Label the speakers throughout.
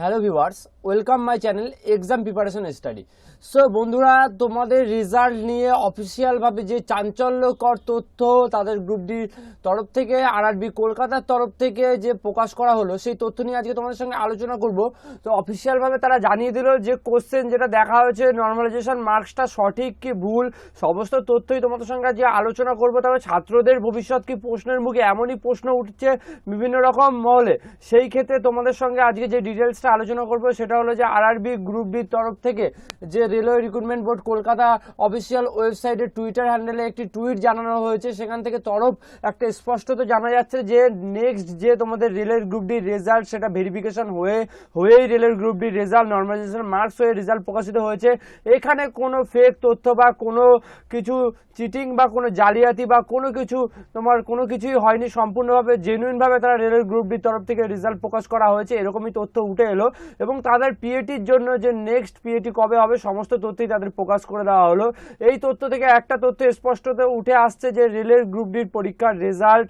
Speaker 1: Hello viewers, welcome my channel exam preparation study. So বন্ধুরা, তোমাদের result নিয়ে অফিসিয়ালভাবে যে চাঞ্চল্যকর তথ্য তাদের গ্রুপ ডির তরফ থেকে, আরআরবি কলকাতার তরফ থেকে যে প্রকাশ করা হলো, সেই তথ্য নিয়ে আজকে তোমাদের সঙ্গে আলোচনা করব। তো অফিসিয়ালভাবে তারা জানিয়ে দিল যে কোশ্চেন যেটা দেখা হয়েছে নর্মালাইজেশন মার্কসটা সঠিক কি ভুল, সমস্ত তথ্যই তোমাদের সঙ্গে আজকে আলোচনা করব। তবে ছাত্রদের ভবিষ্যৎ কি প্রশ্নের মুখে এমনই প্রশ্ন উঠছে বিভিন্ন রকম মহলে, সেই ক্ষেত্রে তোমাদের সঙ্গে আজকে যে ডিটেলসটা আলোচনা করব, সেটা হলো যে আরআরবি গ্রুপ ডির তরফ থেকে যে railway recruitment board Kolkata official ওয়েবসাইটে টুইটার হ্যান্ডেলে একটি টুইট জানানো হয়েছে, সেখান থেকে তরফ একটা স্পষ্টত জানা যাচ্ছে যে নেক্সট যে তোমাদের রেলের গ্রুপ ডির রেজাল্ট সেটা ভেরিফিকেশন হয়ে, হয়েই রেলের গ্রুপ ডির রেজাল্ট নর্মালাইজেশন মার্কস হয়ে রেজাল্ট প্রকাশিত হয়েছে। এখানে কোনো ফেক তথ্য বা কোনো কিছু চিটিং বা কোনো জালিয়াতি বা কোনো কিছু তোমার কোনো কিছুই হয়নি, সম্পূর্ণভাবে জেনুইনভাবে তারা রেলের গ্রুপ ডির তরফ থেকে রেজাল্ট প্রকাশ করা হয়েছে, এরকমই তথ্য উঠে এলো এবং তাদের পিএটির জন্য যে নেক্সট পিএটি কবে হবে সমস্ত তথ্যই তাদের প্রকাশ করে দেওয়া হলো। এই তথ্য থেকে একটা তথ্য স্পষ্টত উঠে আসছে যে রেলের গ্রুপ ডির পরীক্ষার রেজাল্ট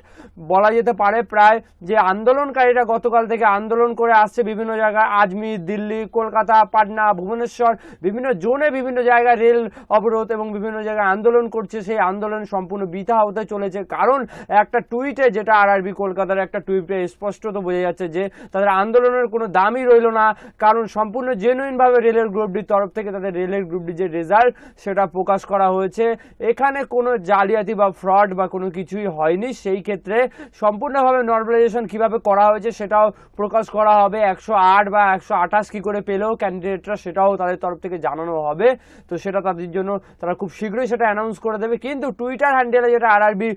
Speaker 1: বলা যেতে পারে প্রায় যে আন্দোলনকারীরা গতকাল থেকে আন্দোলন করে আসছে বিভিন্ন জায়গায় আজমির দিল্লি, কলকাতা, পাটনা, ভুবনেশ্বর, বিভিন্ন জোনে বিভিন্ন জায়গায় রেল অবরোধ এবং বিভিন্ন জায়গায় আন্দোলন করছে। সেই আন্দোলন সম্পূর্ণ বৃথা হতে চলেছে। কারণ একটা টুইটে যেটা আরআরবি কলকাতার একটা টুইটে স্পষ্টত বোঝা যাচ্ছে যে তাদের আন্দোলনের কোনো দামই রইল না। কারণ সম্পূর্ণ জেনুইনভাবে রেলের গ্রুপটির তরফ থেকে তাদের রেলের গ্রুপটির যে রেজাল্ট সেটা প্রকাশ করা হয়েছে। এখানে কোনো জালিয়াতি বা ফ্রড বা কোনো কিছুই হয়নি। সেই ক্ষেত্রে সম্পূর্ণভাবে নর্মালাইজেশন কীভাবে করা হয়েছে সেটাও প্রকাশ করা হবে। একশো আট বা একশো আঠাশ কী করে পেলেও ক্যান্ডিডেটরা সেটাও তাদের তরফ থেকে জানানো হবে। তো সেটা তাদের জন্য তারা খুব শীঘ্রই সেটা অ্যানাউন্স করে দেবে। কিন্তু টুইটার হ্যান্ডেলে যেটা আরআরবি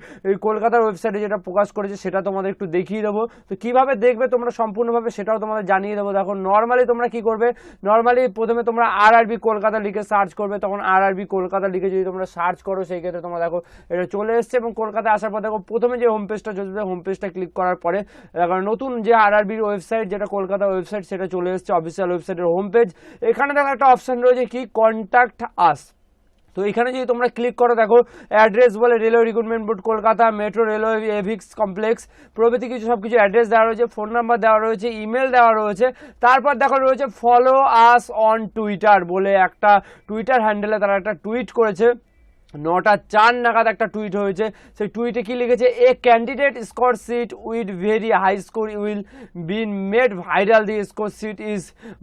Speaker 1: কলকাতার ওয়েবসাইটে যেটা প্রকাশ করেছে, সেটা তোমাদের একটু দেখিয়ে দেবো। তো কীভাবে দেখবে তোমরা সম্পূর্ণভাবে সেটাও তোমাদের জানিয়ে দেবো। দেখো নর্মালি তোমরা কি করবে? নর্মালি প্রথমে তোমরা আর আরবি কলকাতা লিখে সার্চ করবে, তখন আর আরবি কলকাতা লিখে যদি তোমরা সার্চ করো, সেই ক্ষেত্রে তোমরা দেখো, এটা চলে এসছে এবং কলকাতা আসার পর দেখো, প্রথমে যে হোম পেজটা চলছে হোম পেজটা ক্লিক করার পরে নতুন যে আর আরবির ওয়েবসাইট যেটা কলকাতা ওয়েবসাইট সেটা চলে এসছে অফিসিয়াল ওয়েবসাইটের হোম পেজ এখানে দেখো একটা অপশান রয়েছে কি? কন্ট্যাক্ট আস তো এখানে যদি তোমরা ক্লিক করো, দেখো অ্যাড্রেস বলে railway recruitment board Kolkata metro railway এভিক্স complex প্রভৃতি কিছু সব কিছু অ্যাড্রেস দেওয়া রয়েছে ফোন নাম্বার দেওয়া রয়েছে ইমেল দেওয়া রয়েছে। তারপর দেখো রয়েছে ফলো আস অন টুইটার বলে একটা টুইটার হ্যান্ডেলে তারা একটা টুইট করেছে। নটা চার নাগাদ একটা টুইট হয়েছে। সেই টুইটে কি লিখেছে? A candidate score sheet with very high score will been made viral the score sheet is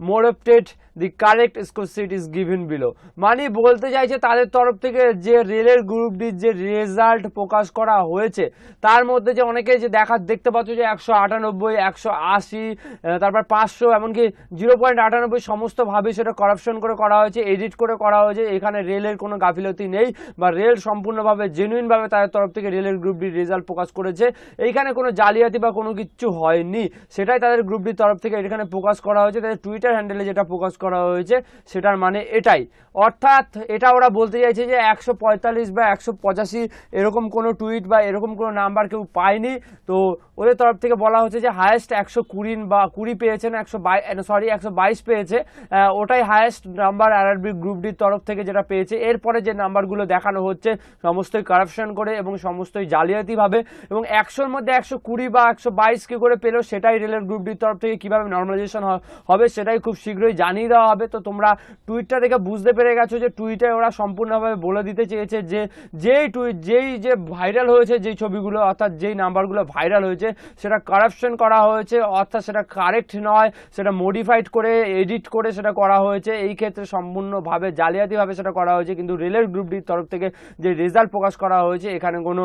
Speaker 1: morphed the correct score sheet is given below মানে বলতে চাইছে তাদের তরফ থেকে যে রেলের গ্রুপটির যে রেজাল্ট প্রকাশ করা হয়েছে, তার মধ্যে যে অনেকে যে দেখা, দেখতে পাচ্ছ যে একশো আটানব্বই, একশো আশি তারপর পাঁচশো, এমনকি জিরো পয়েন্ট আটানব্বই সমস্তভাবে সেটা করাপশন করে করা হয়েছে এডিট করে করা হয়েছে, এখানে রেলের কোনো গাফিলতি নেই। বা রেল সম্পূর্ণভাবে জেনুইনভাবে তাদের তরফ থেকে রেলের গ্রুপটির রেজাল্ট প্রকাশ করেছে। এইখানে কোনো জালিয়াতি বা কোনো কিছু হয়নি। সেটাই তাদের গ্রুপটির তরফ থেকে এখানে প্রকাশ করা হয়েছে। তাদের টুইটার হ্যান্ডেলে যেটা প্রকাশ করা হয়েছে, সেটার মানে এটাই। অর্থাৎ এটা ওরা বলতে চাইছে যে একশো পঁয়তাল্লিশ বা একশো পঁচাশি এরকম কোনো টুইট বা এরকম কোনো নাম্বার কেউ পায়নি। তো ওদের তরফ থেকে বলা হচ্ছে যে হায়েস্ট একশো কুড়ি বা কুড়ি পেয়েছেন একশো সরি একশো বাইশ পেয়েছে। ওটাই হায়েস্ট নাম্বার আরআরবি গ্রুপ ডির তরফ থেকে যেটা পেয়েছে। এরপরে যে নাম্বারগুলো দেখানো হচ্ছে। সমস্তই কারাপশন করে এবং সমস্তই জালিয়াতিভাবে এবং একশোর মধ্যে একশো কুড়ি বা একশো বাইশ কী করে পেল সেটাই রেলের গ্রুপ ডির তরফ থেকে কীভাবে নর্মালাইজেশন হবে সেটাই খুব শীঘ্রই জানিয়ে দেওয়া হবে। তো তোমরা টুইটটা দেখে বুঝতে পেরে গেছো যে টুইটে ওরা সম্পূর্ণভাবে বলে দিতে চেয়েছে যে, যেই টুইট যেই যে ভাইরাল হয়েছে, যেই ছবিগুলো অর্থাৎ যেই নাম্বারগুলো ভাইরাল হয়েছে, সেটা কারাপশন করা হয়েছে, অর্থাৎ সেটা কারেক্ট নয়, সেটা মডিফাইড করে এডিট করে সেটা করা হয়েছে। এই ক্ষেত্রে সম্পূর্ণভাবে জালিয়াতিভাবে সেটা করা হয়েছে। কিন্তু রেলের গ্রুপটির তরফ থেকে যে রেজাল্ট প্রকাশ করা হয়েছে, এখানে কোনো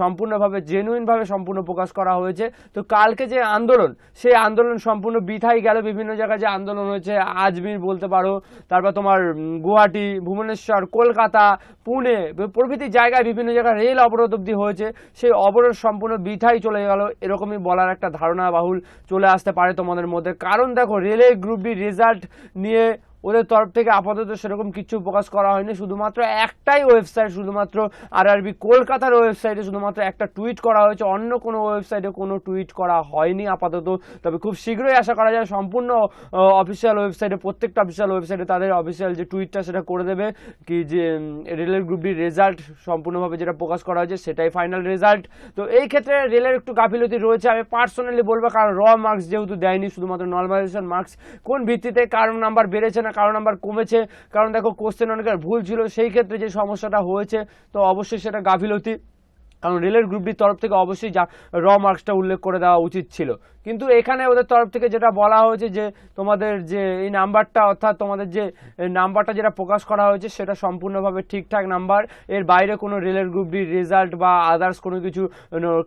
Speaker 1: সম্পূর্ণভাবে জেনুইনভাবে সম্পূর্ণ প্রকাশ করা হয়েছে। তো কালকে যে আন্দোলন, সেই আন্দোলন সম্পূর্ণ বৃথাই গেল। বিভিন্ন জায়গায় যে আন্দোলন হয়েছে, আজমির বলতে পারো, তারপর তোমার গুয়াহাটি, ভুবনেশ্বর, কলকাতা, পুনে, প্রভৃতি জায়গায় বিভিন্ন জায়গায় রেল অবরোধ অব্দি হয়েছে। সেই অবরোধ সম্পূর্ণ বৃথাই চলে গেল। এরকমই বলার একটা ধারণা বাহুল চলে আসতে পারে তোমাদের মধ্যে। কারণ দেখো, রেলের গ্রুপ ডি রেজাল্ট নিয়ে ওদের তরফ থেকে আপাতত সেরকম কিছু প্রকাশ করা হয়নি। শুধুমাত্র একটাই ওয়েবসাইট, শুধুমাত্র আরআরবি কলকাতার ওয়েবসাইটে শুধুমাত্র একটা টুইট করা হয়েছে। অন্য কোনো ওয়েবসাইটে কোনো টুইট করা হয়নি আপাতত। তবে খুব শীঘ্রই আশা করা যায় সম্পূর্ণ অফিসিয়াল ওয়েবসাইটে, প্রত্যেকটা অফিসিয়াল ওয়েবসাইটে তাদের অফিসিয়াল যে টুইটটা সেটা করে দেবে। কি যে রেলের গ্রুপটির রেজাল্ট সম্পূর্ণভাবে যেটা প্রকাশ করা হয়েছে সেটাই ফাইনাল রেজাল্ট তো এই ক্ষেত্রে রেলের একটু গাফিলতি রয়েছে। আমি পার্সোনালি বলব, কারণ র মার্কস যেহেতু দেয়নি, শুধুমাত্র নর্মালাইজেশন মার্কস কোন ভিত্তিতে কারণ নাম্বার বেড়েছে না কারণ নাম্বার কমেছে। কারণ দেখো কোশ্চেন অনেকের ভুল ছিল, সেই ক্ষেত্রে যে সমস্যাটা হয়েছে, তো অবশ্যই সেটা গাফিলতি। কারণ রেলের গ্রুপটির তরফ থেকে অবশ্যই যা র মার্কসটা উল্লেখ করে দেওয়া উচিত ছিল। কিন্তু এখানে ওদের তরফ থেকে যেটা বলা হয়েছে যে, তোমাদের যে এই নাম্বারটা, অর্থাৎ তোমাদের যে নাম্বারটা যেটা প্রকাশ করা হয়েছে, সেটা সম্পূর্ণভাবে ঠিকঠাক নাম্বার। এর বাইরে কোনো রেলের গ্রুপটির রেজাল্ট বা আদার্স কোনো কিছু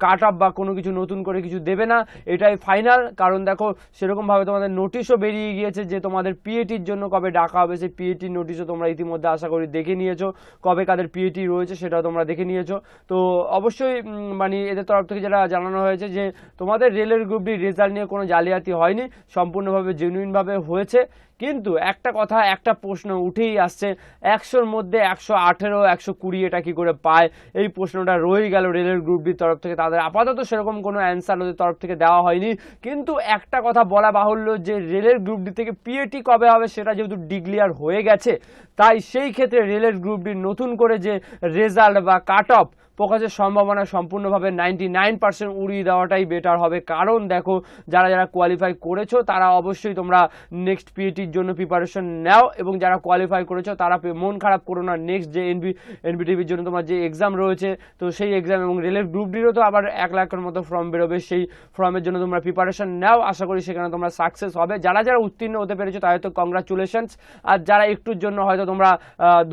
Speaker 1: কাট অফ বা কোনো কিছু নতুন করে কিছু দেবে না। এটাই ফাইনাল কারণ দেখো, সেরকমভাবে তোমাদের নোটিশও বেরিয়ে গিয়েছে যে, তোমাদের পিএটির জন্য কবে ডাকা হবে। সেই পিএটির নোটিশও তোমরা ইতিমধ্যে আশা করি দেখে নিয়েছো। কবে কাদের পিএটি রয়েছে সেটাও তোমরা দেখে নিয়েছো। তো অবশ্যই মানে এদের তরফ থেকে যেটা জানানো হয়েছে যে তোমাদের রেলের গ্রুপটির রেজাল্ট নিয়ে কোনো জালিয়াতি হয়নি, সম্পূর্ণভাবে জেনুইনভাবে হয়েছে। কিন্তু একটা কথা, একটা প্রশ্ন উঠেই আসছে, একশোর মধ্যে একশো আঠেরো, একশো কুড়ি এটা কী করে পায়? এই প্রশ্নটা রয়ে গেল রেলের গ্রুপটির তরফ থেকে। তাদের আপাতত সেরকম কোনো অ্যান্সার ওদের তরফ থেকে দেওয়া হয়নি। কিন্তু একটা কথা বলা বাহুল্য যে রেলের গ্রুপডি থেকে পিএটি কবে হবে সেটা যেহেতু ডিক্লিয়ার হয়ে গেছে, তাই সেই ক্ষেত্রে রেলের গ্রুপডির নতুন করে যে রেজাল্ট বা কাট অফ প্রকাশের সম্ভাবনা সম্পূর্ণভাবে নাইনটি নাইন পার্সেন্ট উড়িয়ে দেওয়াটাই বেটার হবে। কারণ দেখো, যারা যারা কোয়ালিফাই করেছ, তারা অবশ্যই তোমরা নেক্সট পিএটির জন্য প্রিপারেশন নাও এবং যারা কোয়ালিফাই করেছ, তারা মন খারাপ করো না। নেক্সট যে এনবি এনবিটিভির জন্য তোমার যে এক্সাম রয়েছে, তো সেই এক্সাম এবং রেলের গ্রুপ ডিরও তো আবার এক লাখের মতো ফর্ম বেরোবে। সেই ফর্মের জন্য তোমরা প্রিপারেশন নাও। আশা করি সেখানে তোমরা সাকসেস হবে। যারা যারা উত্তীর্ণ হতে পেরেছ, তাদের তো কংগ্রাচুলেশনস আর যারা একটুর জন্য হয়তো তোমরা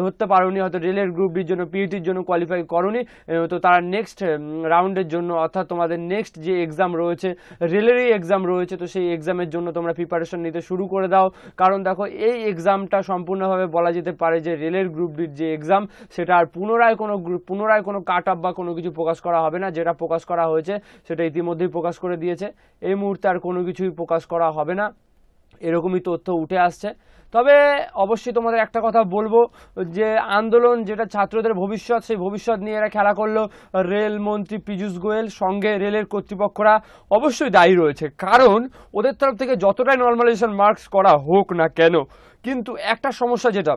Speaker 1: ধরতে পারোনি, হয়তো রেলের গ্রুপ ডির জন্য পিইটির জন্য কোয়ালিফাই করোনি তো তারা নেক্সট রাউন্ডের জন্য, অর্থাৎ তোমাদের নেক্সট যে এক্সাম রয়েছে রেলেরই এক্সাম রয়েছে, তো সেই এক্সামের জন্য তোমরা প্রিপারেশন নিতে শুরু করে দাও। কারণ দেখো, এই এক্সামটা সম্পূর্ণভাবে বলা যেতে পারে যে রেলের গ্রুপ ডির যে এক্সাম সেটা আর পুনরায় কোনো পুনরায় কোনো কাট আপ বা কোনো কিছু প্রকাশ করা হবে না। যেটা প্রকাশ করা হয়েছে, সেটা ইতিমধ্যেই প্রকাশ করে দিয়েছে। এই মুহূর্তে আর কোনো কিছুই প্রকাশ করা হবে না। এরকমই তথ্য উঠে আসছে। তবে অবশ্যই তোমাদের একটা কথা বলব, যে আন্দোলন যেটা ছাত্রদের ভবিষ্যৎ, সেই ভবিষ্যৎ নিয়ে এরা খেলা করল। রেল মন্ত্রী পীযূষ গোয়েল সঙ্গে রেলের কর্তৃপক্ষরা অবশ্যই দায়ী রয়েছে। কারণ ওদের তরফ থেকে যতটাই নর্মালাইজেশন মার্কস করা হোক না কেন, কিন্তু একটা সমস্যা যেটা,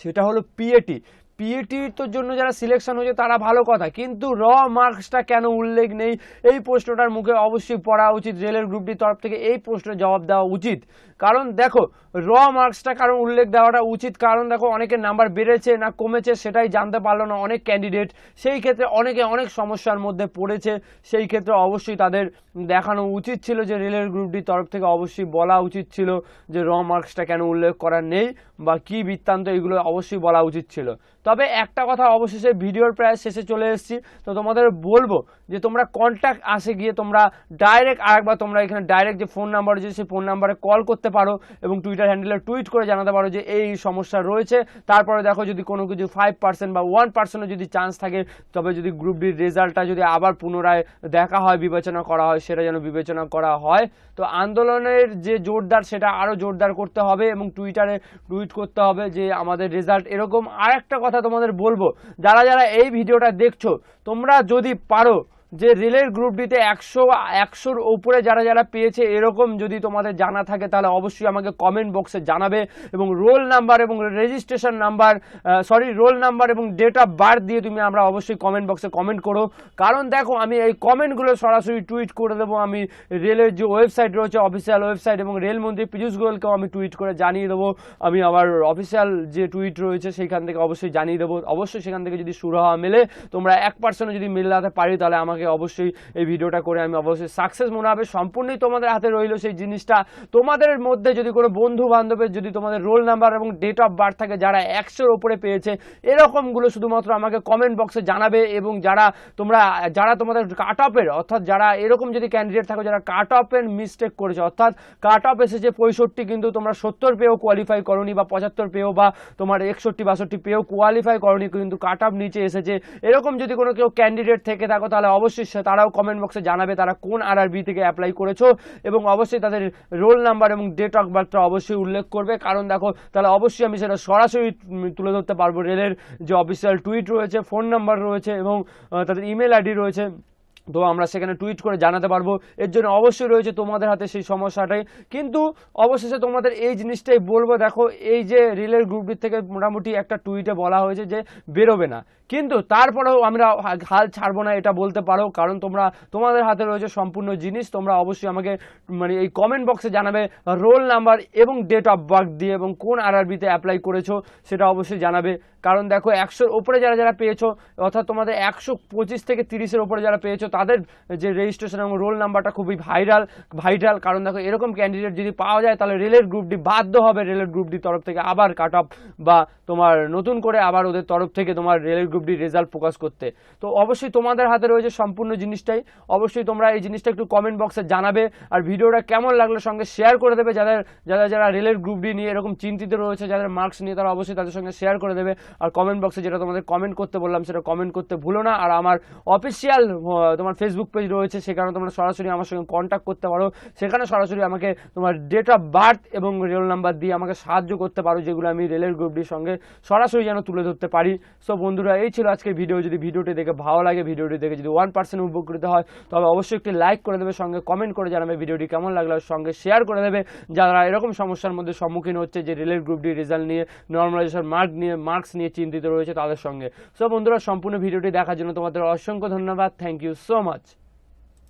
Speaker 1: সেটা হলো পিএটি পিএটির তো জন্য যারা সিলেকশন হয়েছে তারা ভালো কথা। কিন্তু র মার্কসটা কেন উল্লেখ নেই? এই প্রশ্নটার মুখে অবশ্যই পড়া উচিত। রেলের গ্রুপটির তরফ থেকে এই প্রশ্নের জবাব দেওয়া উচিত। কারণ দেখো র মার্কসটা কারণ উল্লেখ দেওয়াটা উচিত। কারণ দেখো, অনেকের নাম্বার বেড়েছে না কমেছে সেটাই জানতে পারল না অনেক ক্যান্ডিডেট সেই ক্ষেত্রে অনেকে অনেক সমস্যার মধ্যে পড়েছে। সেই ক্ষেত্রে অবশ্যই তাদের দেখানো উচিত ছিল যে রেলের গ্রুপটির তরফ থেকে অবশ্যই বলা উচিত ছিল যে র মার্কসটা কেন উল্লেখ করা নেই বা কি বৃত্তান্ত এগুলো অবশ্যই বলা উচিত ছিল। তবে একটা কথা অবশেষে ভিডিওর প্রায় শেষে চলে এসেছি। তো তোমাদের বলব যে তোমরা কন্ট্যাক্ট আসে গিয়ে তোমরা ডাইরেক্ট আরেকবার তোমরা এখানে ডাইরেক্ট যে ফোন নাম্বার রয়েছে, সেই ফোন নাম্বারে কল করতে পারো এবং টুইটার হ্যান্ডেলে টুইট করে জানাতে পারো যে এই সমস্যা রয়েছে। তারপরে দেখো যদি কোনো কিছু ফাইভ পার্সেন্ট বা ওয়ান পার্সেন্টও যদি চান্স থাকে, তবে যদি গ্রুপ ডির রেজাল্টটা যদি আবার পুনরায় দেখা হয়, বিবেচনা করা হয়, সেটা যেন বিবেচনা করা হয়। তো আন্দোলনের যে জোরদার, সেটা আরও জোরদার করতে হবে এবং টুইটারে টুইট করতে হবে যে আমাদের রেজাল্ট এরকম। আর একটা কথা তোমাদের বলব। যারা যারা এই ভিডিওটা দেখছ তোমরা যদি পারো যে রেলের গ্রুপ ডিতে একশো, একশোর উপরে যারা যারা পেয়েছে, এরকম যদি তোমাদের জানা থাকে, তাহলে অবশ্যই আমাকে কমেন্ট বক্সে জানাবে এবং রোল নাম্বার এবং registration number sorry roll number এবং ডেট অফ বার্থ দিয়ে তুমি আমরা অবশ্যই কমেন্ট বক্সে কমেন্ট করো। কারণ দেখো, আমি এই কমেন্টগুলো সরাসরি টুইট করে দেবো। আমি রেলের যে ওয়েবসাইট রয়েছে অফিসিয়াল ওয়েবসাইট এবং রেলমন্ত্রী পীযূষ গোয়েলকেও আমি টুইট করে জানিয়ে দেবো। আমি আবার অফিসিয়াল যে টুইট রয়েছে সেইখান থেকে অবশ্যই জানিয়ে দেবো। অবশ্যই সেখান থেকে যদি হওয়া মেলে, তোমরা এক পার্সেন্টও যদি মেলাতে পারি, তাহলে আমাকে অবশ্যই এই ভিডিওটা করে আমি অবশ্যই সাকসেস মনে হবে সম্পূর্ণই তোমাদের হাতে রইল সেই জিনিসটা। তোমাদের মধ্যে যদি কোনো বন্ধু বান্ধবের যদি তোমাদের রোল নাম্বার এবং ডেট অফ বার্থ থাকে যারা একশোর ওপরে পেয়েছে, এরকমগুলো শুধুমাত্র আমাকে কমেন্ট বক্সে জানাবে এবং যারা তোমরা, যারা তোমাদের কাট অফের অর্থাৎ যারা এরকম যদি ক্যান্ডিডেট থাকো, যারা কাট অফের মিস্টেক করেছে, অর্থাৎ কাট অফ এসেছে পঁয়ষট্টি কিন্তু তোমরা সত্তর পেয়েও কোয়ালিফাই করনি বা পঁচাত্তর পেয়েও বা তোমার একষট্টি, বাষট্টি পেয়েও কোয়ালিফাই করনি কিন্তু কাট অফ নিচে এসেছে। এরকম যদি কোনো কেউ ক্যান্ডিডেট থেকে থাকো, তাহলে অবশ্যই অবশ্যই তারাও কমেন্ট বক্সে জানাবে তারা কোন আর থেকে অ্যাপ্লাই করেছ এবং অবশ্যই তাদের রোল নাম্বার এবং ডেট অফ বার্থটা অবশ্যই উল্লেখ করবে। কারণ দেখো, তাহলে অবশ্যই আমি সেটা সরাসরি তুলে ধরতে পারব। রেলের যে অফিসিয়াল টুইট রয়েছে ফোন নাম্বার রয়েছে এবং তাদের ইমেল আইডি রয়েছে। তো আমরা সেখানে টুইট করে জানাতে পারব। এর জন্য অবশ্যই রয়েছে তোমাদের হাতে সেই সমস্যাটাই। কিন্তু অবশেষে তোমাদের এই জিনিসটাই বলব, দেখো, এই যে রিলের গ্রুপটির থেকে মোটামুটি একটা টুইটে বলা হয়েছে যে, বেরোবে না। কিন্তু তারপরেও আমরা হাল ছাড়বো না, এটা বলতে পারো। কারণ তোমরা, তোমাদের হাতে রয়েছে সম্পূর্ণ জিনিস। তোমরা অবশ্যই আমাকে মানে এই কমেন্ট বক্সে জানাবে রোল নাম্বার এবং ডেট অফ বার্থ দিয়ে এবং কোন আর আরআরবিতে অ্যাপ্লাই করেছ, সেটা অবশ্যই জানাবে। কারণ দেখো, একশোর ওপরে যারা যারা পেয়েছ, অর্থাৎ তোমাদের একশো পঁচিশ থেকে তিরিশের ওপরে যারা পেয়েছ তাদের যে রেজিস্ট্রেশন এবং রোল নাম্বারটা খুবই ভাইরাল ভাইরাল কারণ দেখো, এরকম ক্যান্ডিডেট যদি পাওয়া যায়, তাহলে রেলের গ্রুপটি বাধ্য হবে রেলের গ্রুপটির তরফ থেকে আবার কাট অফ বা তোমার নতুন করে আবার ওদের তরফ থেকে তোমার রেলের গ্রুপটির রেজাল্ট প্রকাশ করতে। তো অবশ্যই তোমাদের হাতে রয়েছে সম্পূর্ণ জিনিসটাই। অবশ্যই তোমরা এই জিনিসটা একটু কমেন্ট বক্সে জানাবে আর ভিডিওটা কেমন লাগল সঙ্গে শেয়ার করে দেবে। যাদের, যারা যারা রেলের গ্রুপটি নিয়ে এরকম চিন্তিত রয়েছে, যাদের মার্কস নিয়ে তারা অবশ্যই তাদের সঙ্গে শেয়ার করে দেবে। আর কমেন্ট বক্সে যেটা তোমাদের কমেন্ট করতে বললাম, সেটা কমেন্ট করতে ভুলো না। আর আমার অফিসিয়াল তোমার ফেসবুক পেজ রয়েছে সেখানে তোমরা সরাসরি আমার সঙ্গে কন্ট্যাক্ট করতে পারো। সেখানে সরাসরি আমাকে তোমার ডেট অফ বার্থ এবং রেল নাম্বার দিয়ে আমাকে সাহায্য করতে পারো, যেগুলো আমি রেলের গ্রুপটির সঙ্গে সরাসরি যেন তুলে ধরতে পারি। সো বন্ধুরা, এই ছিল আজকে ভিডিও যদি ভিডিওটি দেখে ভালো লাগে ভিডিওটি দেখে যদি ওয়ান পার্সেন্ট উপকৃত হয়, তবে অবশ্যই একটি লাইক করে দেবে, সঙ্গে কমেন্ট করে জানাবে ভিডিওটি কেমন লাগল সঙ্গে শেয়ার করে দেবে। যারা এরকম সমস্যার মধ্যে সম্মুখীন হচ্ছে, যে রেলের গ্রুপটি রেজাল্ট নিয়ে নর্মালাইজেশন মার্ক নিয়ে মার্কস নিয়ে চিন্তিত রয়েছে তাদের সঙ্গে। সো বন্ধুরা, সম্পূর্ণ ভিডিওটি দেখার জন্য তোমাদের অসংখ্য ধন্যবাদ। Thank you so so much.